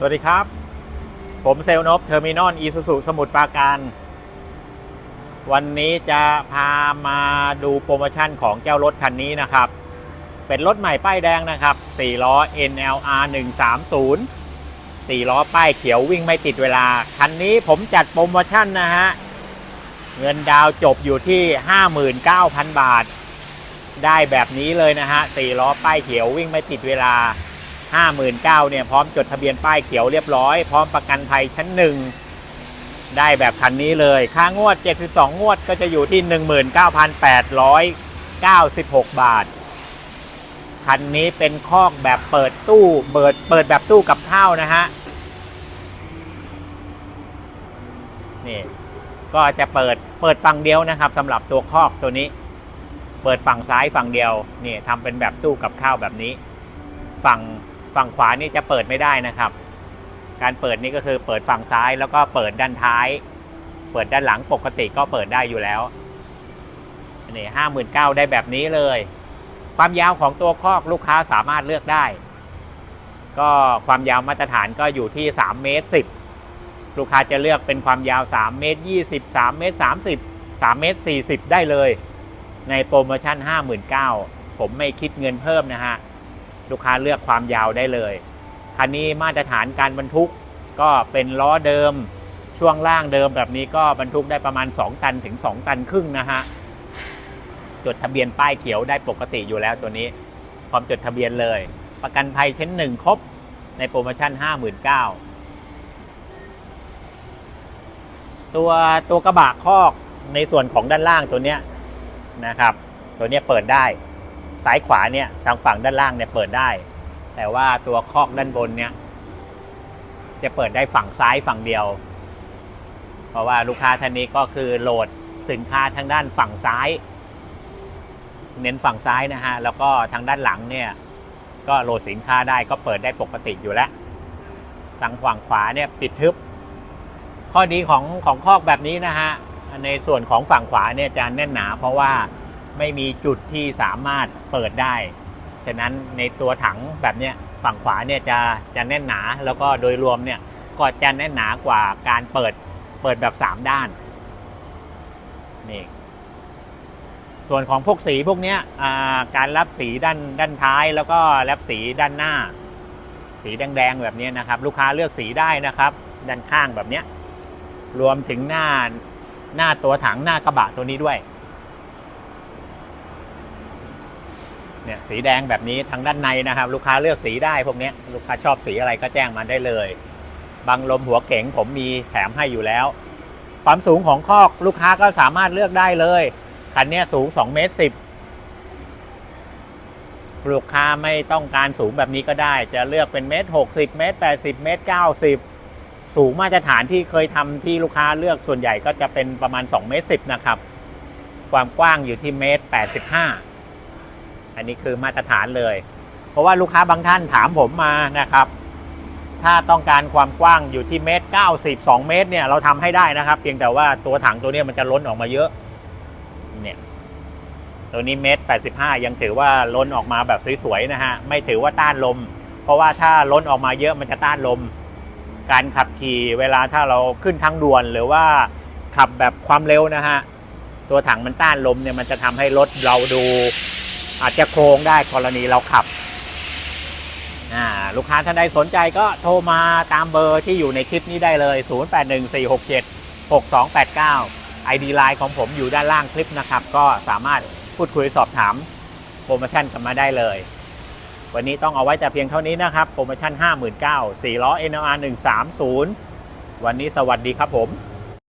สวัสดีครับ ผมเซลนบเทอร์มินอลอีสุสุสมุทรปราการ วันนี้จะพามาดูโปรโมชั่นของเจ้ารถคันนี้นะครับ เป็นรถใหม่ป้ายแดงนะครับ4ล้อ NLR 130 4ล้อป้ายเขียววิ่งไม่ติดเวลา คันนี้ผมจัดโปรโมชั่นนะฮะ เงินดาวจบอยู่ที่ 59,000 บาท ได้แบบนี้เลยนะฮะ4ล้อป้ายเขียววิ่งไม่ติดเวลา 59,000เนี่ยพร้อมจดทะเบียนป้ายเขียวเรียบร้อย พร้อมประกันภัยชั้นหนึ่งได้แบบคันนี้เลย ค่างวด 72 งวดก็จะอยู่ที่ 19,896 บาท คันนี้เป็นคอกแบบเปิดตู้ เปิดเปิดแบบตู้กับข้าวนะฮะ นี่ ก็จะเปิดเปิดฝั่งเดียวนะครับสำหรับตัวคอกตัวนี้ เปิดฝั่งซ้ายฝั่งเดียว นี่ทำเป็นแบบตู้กับข้าวแบบนี้ ฝั่ง ฝั่งขวานี่จะเปิดไม่ได้นะครับ การเปิดนี่ก็คือเปิดฝั่งซ้ายแล้วก็เปิดด้านท้าย เปิดด้านหลังปกติก็เปิดได้อยู่แล้วนี่ห้าหมื่นเก้าได้แบบนี้เลย ความยาวของตัวคอกลูกค้าสามารถเลือกได้ ก็ความยาวมาตรฐานก็อยู่ที่3เมตร10ลูกค้าจะเลือกเป็นความยาว3เมตร20 3เมตร30 3เมตร40ได้เลย ในโปรโมชั่น59,000ผมไม่คิดเงินเพิ่มนะฮะ ลูกค้าเลือกความยาวได้เลย คันนี้มาตรฐานการบรรทุกก็เป็นล้อเดิมช่วงล่างเดิมแบบนี้ก็บรรทุกได้ประมาณ 2 ตันถึง 2 ตันครึ่งนะฮะ จดทะเบียนป้ายเขียวได้ปกติอยู่แล้วตัวนี้ พร้อมจดทะเบียนเลย ประกันภัยชั้นหนึ่งครบในโปรโมชั่น 59,000ตัวตัวกระบะคอกในส่วนของด้านล่างตัวเนี้ยนะครับ ตัวเนี้ยเปิดได้ ซ้ายขวาเนี่ยทางฝั่งด้านล่างเนี่ยเปิดได้ แต่ว่าตัวคอกด้านบนเนี่ยจะเปิดได้ฝั่งซ้ายฝั่งเดียว เพราะว่าลูกค้าท่านนี้ก็คือโหลดสินค้าทางด้านฝั่งซ้าย เน้นฝั่งซ้ายนะฮะแล้วก็ทางด้านหลังเนี่ยก็โหลดสินค้าได้ก็เปิดได้ปกติอยู่แล้วทางฝั่งขวาเนี่ยปิดทึบ ข้อดีของของคอกแบบนี้นะฮะในส่วนของฝั่งขวาเนี่ยจะแน่นหนาเพราะว่า ไม่มีจุดที่สามารถเปิดได้ ฉะนั้นในตัวถังแบบเนี้ยฝั่งขวาเนี่ยจะจะแน่นหนาแล้วก็โดยรวมเนี่ยก็จะแน่นหนากว่าการเปิดเปิดแบบ 3 ด้านนี่ส่วนของพวกสีพวกเนี้ยการรับสีด้านด้านท้ายแล้วก็รับสีด้านหน้า สีแดงๆแบบนี้นะครับ ลูกค้าเลือกสีได้นะครับ ด้านข้างแบบเนี้ยรวมถึงหน้าหน้าตัวถังหน้ากระบะตัวนี้ด้วย เนี่ยสีแดงแบบนี้ทางด้านในนะครับ ลูกค้าเลือกสีได้พวกนี้ลูกค้าชอบสีอะไรก็แจ้งมาได้เลยบังลมหัวเก๋งผมมีแถมให้อยู่แล้ว ความสูงของคอกลูกค้าก็สามารถเลือกได้เลยคันนี้สูง2เมตร10ลูกค้าไม่ต้องการสูงแบบนี้ก็ได้ จะเลือกเป็นเมตร60เมตร80เมตร90สูงมาตรฐานที่เคยทำที่ลูกค้าเลือกส่วนใหญ่ก็จะเป็นประมาณ2เมตร10นะครับ ความกว้างอยู่ที่เมตร85 อันนี้คือมาตรฐานเลย เพราะว่าลูกค้าบางท่านถามผมมานะครับ ถ้าต้องการความกว้างอยู่ที่เมตร92 เมตรเนี่ยเราทำให้ได้นะครับ เพียงแต่ว่าตัวถังตัวนี้มันจะล้นออกมาเยอะเนี่ยตัวนี้เมตร85 ยังถือว่าล้นออกมาแบบสวยๆนะฮะไม่ถือว่าต้านลม เพราะว่าถ้าล้นออกมาเยอะมันจะต้านลม การขับขี่เวลาถ้าเราขึ้นทางด่วนหรือว่าขับแบบความเร็วนะฮะตัวถังมันต้านลมเนี่ยมันจะทำให้รถเราดู อาจจะโค้งได้กรณีเราขับลูกค้าท่านใดสนใจก็โทรมาตามเบอร์ที่อยู่ในคลิปนี้ได้เลย 0814676289 ID Line ของผมอยู่ด้านล่างคลิปนะครับ ก็สามารถพูดคุยสอบถามโปรโมชั่นกันมาได้เลย วันนี้ต้องเอาไว้แต่เพียงเท่านี้นะครับ โปรโมชั่น 59,000 4ล้อ NLR 130 วันนี้สวัสดีครับผม